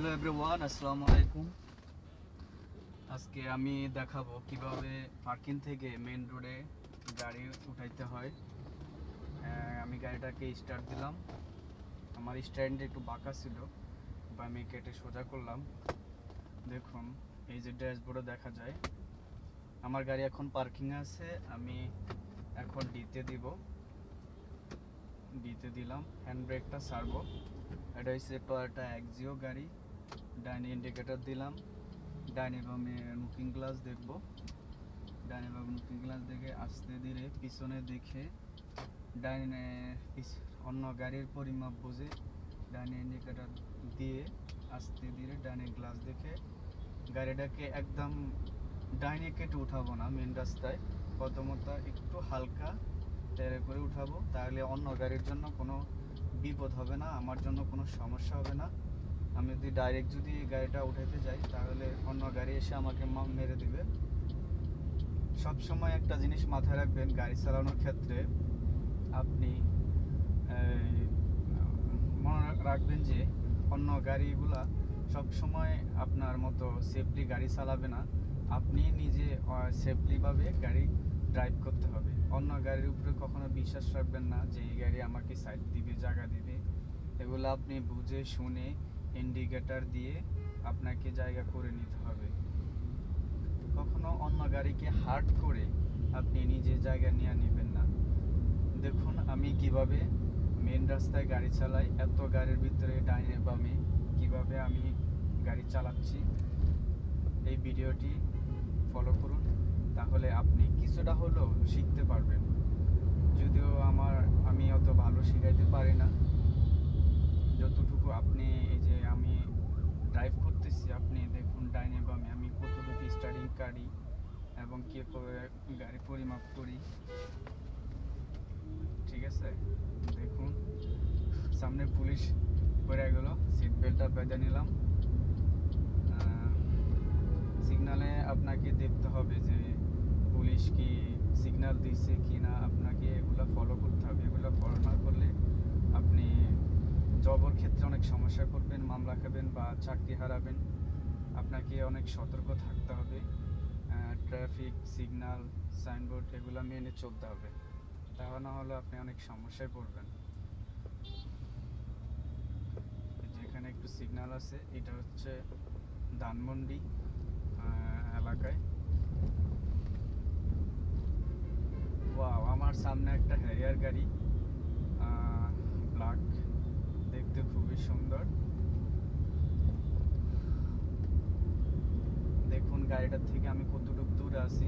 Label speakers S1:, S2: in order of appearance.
S1: Hello everyone আসসালামু আলাইকুম আজকে আমি দেখাবো কীভাবে পার্কিং থেকে মেন রোডে গাড়ি উঠাইতে হয়। আহ, আমি গাড়িটাকে স্টার্ট দিলাম। আমার স্ট্যান্ডে একটু বাঁকা ছিল বা আমি কেটে সোজা করলাম। দেখুন এই যে ড্যাশবোর্ডে দেখা যায় আমার গাড়ি এখন পার্কিং আছে। আমি এখন ডিতে দিব। ডিতে দিলাম। হ্যান্ড ব্রেকটা সারবো। এটা হচ্ছে টয়োটা এক্সিও গাড়ি। ডাইনি ইন্ডিকেটর দিলাম। ডাইনি বামে লুকিং গ্লাস দেখব। ডাইনি বামে লুকিং গ্লাস দেখে আস্তে ধীরে পিছনে দেখে ডাইনে অন্য গাড়ির পরিমাপ বুঝে ডাইনি ইন্ডিকেটর দিয়ে আস্তে ধীরে ডাইনি গ্লাস দেখে গাড়িটাকে একদম ডাইনে কেটে উঠাবো না মেন রাস্তায়। প্রথমত একটু হালকা তেরে করে উঠাবো। তাহলে অন্য গাড়ির জন্য কোনো বিপদ হবে না, আমার জন্য কোনো সমস্যা হবে না। ডাইরেক্ট যদি গাড়িটা উঠাতে যাই, তাহলে অন্য গাড়ি এসে আমাকে মেরে দিবে। সব সময় একটা জিনিস মাথায় রাখবেন, গাড়ি চালানোর ক্ষেত্রে আপনি মনে রাখবেন যে অন্য গাড়িগুলা সব সময় আপনার মতো সেফলি গাড়ি চালাবে না। আপনি নিজে সেফলিভাবে গাড়ি ড্রাইভ করতে হবে। অন্য গাড়ির উপরে কখনো বিশ্বাস রাখবেন না যে এই গাড়ি আমাকে সাইড দিবে, জায়গা দিবে। এগুলো আপনি বুঝে, শুনে ইন্ডিকেটর দিয়ে আপনাকে জায়গা করে নিতে হবে। কখনো অন্য গাড়িকে হার্ট করে আপনি নিজে জায়গা নিয়ে নেবেন না। দেখুন আমি কীভাবে মেন রাস্তায় গাড়ি চালাই, এত গাড়ির ভিতরে ডাইনে বামে কীভাবে আমি গাড়ি চালাচ্ছি। এই ভিডিওটি ফলো করুন, তাহলে আপনি কিছুটা হলেও শিখতে পারবেন। যদিও আমার, আমি অত ভালো শিখাইতে পারি না। যতটুকু আপনি ড্রাইভ করতেছি। আপনি দেখুন, ডাইনে বামে আমি কতটুকু স্টার্টিং কারি এবং কে গাড়ি পরিমাপ করি। ঠিক আছে? দেখুন, সামনে পুলিশ পড়ে গেল সিট বেল্টটা বেঁধে নিলাম। সিগনালে আপনাকে দেখতে হবে যে পুলিশ কি সিগন্যাল দিচ্ছে কি না আপনাকে এগুলো ফলো করতে হবে। এগুলো ফলো না করলে আপনি জবর ক্ষেত্রে অনেক সমস্যা করবেন, মামলা খাবেন বা চাকরি হারাবেন। আপনাকে অনেক সতর্ক থাকতে হবে। ট্রাফিক সিগন্যাল সাইনবোর্ড এগুলো মেনে চলতে হবে। তা না হলে আপনি অনেক সমস্যায় পড়বেন। যেখানে একটু সিগন্যাল আছে, এটা হচ্ছে ধানমন্ডি এলাকায়। ওয়াও আমার সামনে একটা হ্যারিয়ার গাড়ি ব্ল্যাক দেখতে খুবই সুন্দর। দেখুন গাড়িটার থেকে আমি কতটুকু দূরে আছি।